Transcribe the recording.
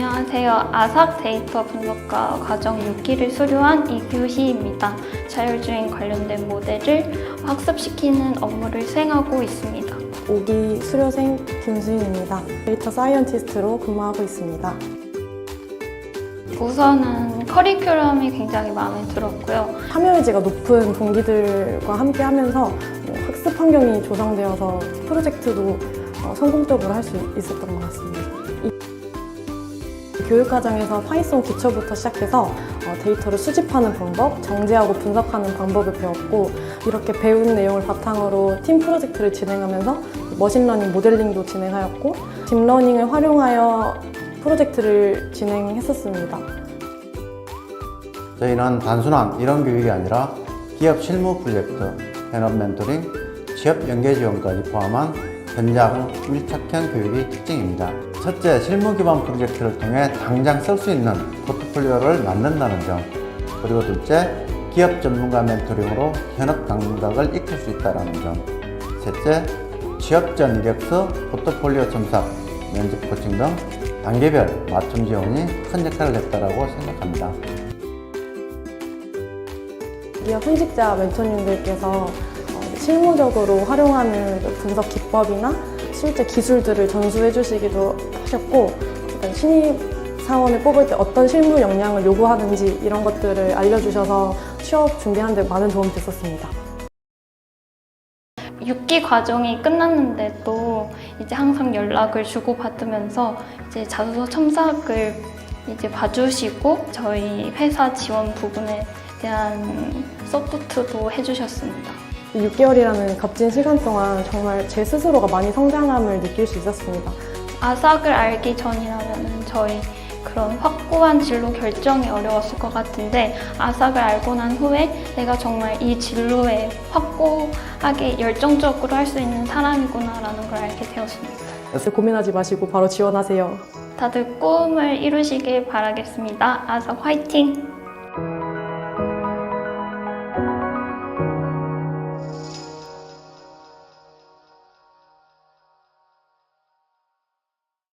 안녕하세요. 아삭 데이터 분석과 과정 6기를 수료한 이규희입니다. 자율주행 관련된 모델을 학습시키는 업무를 수행하고 있습니다. 5기 수료생 김수인입니다. 데이터 사이언티스트로 근무하고 있습니다. 우선은 커리큘럼이 굉장히 마음에 들었고요. 참여 의지가 높은 동기들과 함께 하면서 어, 학습 환경이 조성되어서 프로젝트도 어, 성공적으로 할 수 있었던 것 같습니다. 이 교육 과정에서 파이썬 기초부터 시작해서 어, 데이터를 수집하는 방법, 정제하고 분석하는 방법을 배웠고 이렇게 배운 내용을 바탕으로 팀 프로젝트를 진행하면서 머신러닝 모델링도 진행하였고 딥러닝을 활용하여 프로젝트를 진행했었습니다. 저희는 단순한 이론 교육이 아니라 기업 실무 프로젝트, 현업 멘토링, 취업 연계 지원까지 포함한 현장 밀착형 교육이 특징입니다. 첫째, 실무 기반 프로젝트를 통해 당장 쓸 수 있는 포트폴리오를 만든다는 점. 그리고 둘째, 기업 전문가 멘토링으로 현업 감각을 익힐 수 있다는 점. 셋째, 취업 전 이력서, 포트폴리오 첨삭, 면접 코칭 등 단계별 맞춤 지원이 큰 역할을 했다고 생각합니다. 기업 현직자 멘토님들께서 어, 실무적으로 활용하는 그 분석 기법이나 실제 기술들을 전수해 주시기도 하셨고 일단 신입 사원을 뽑을 때 어떤 실무 역량을 요구하는지 이런 것들을 알려주셔서 취업 준비하는 데 많은 도움이 됐었습니다. 6기 과정이 끝났는데 또 이제 항상 연락을 주고받으면서 이제 자소서 첨삭을 이제 봐주시고 저희 회사 지원 부분에 대한 서포트도 해주셨습니다. 이 6개월이라는 값진 시간 동안 정말 제 스스로가 많이 성장함을 느낄 수 있었습니다. 아삭을 알기 전이라면 저희 그런 확고한 진로 결정이 어려웠을 것 같은데 아삭을 알고 난 후에 내가 정말 이 진로에 확고하게 열정적으로 할 수 있는 사람이구나라는 걸 알게 되었습니다. 고민하지 마시고 바로 지원하세요. 다들 꿈을 이루시길 바라겠습니다. 아삭 화이팅!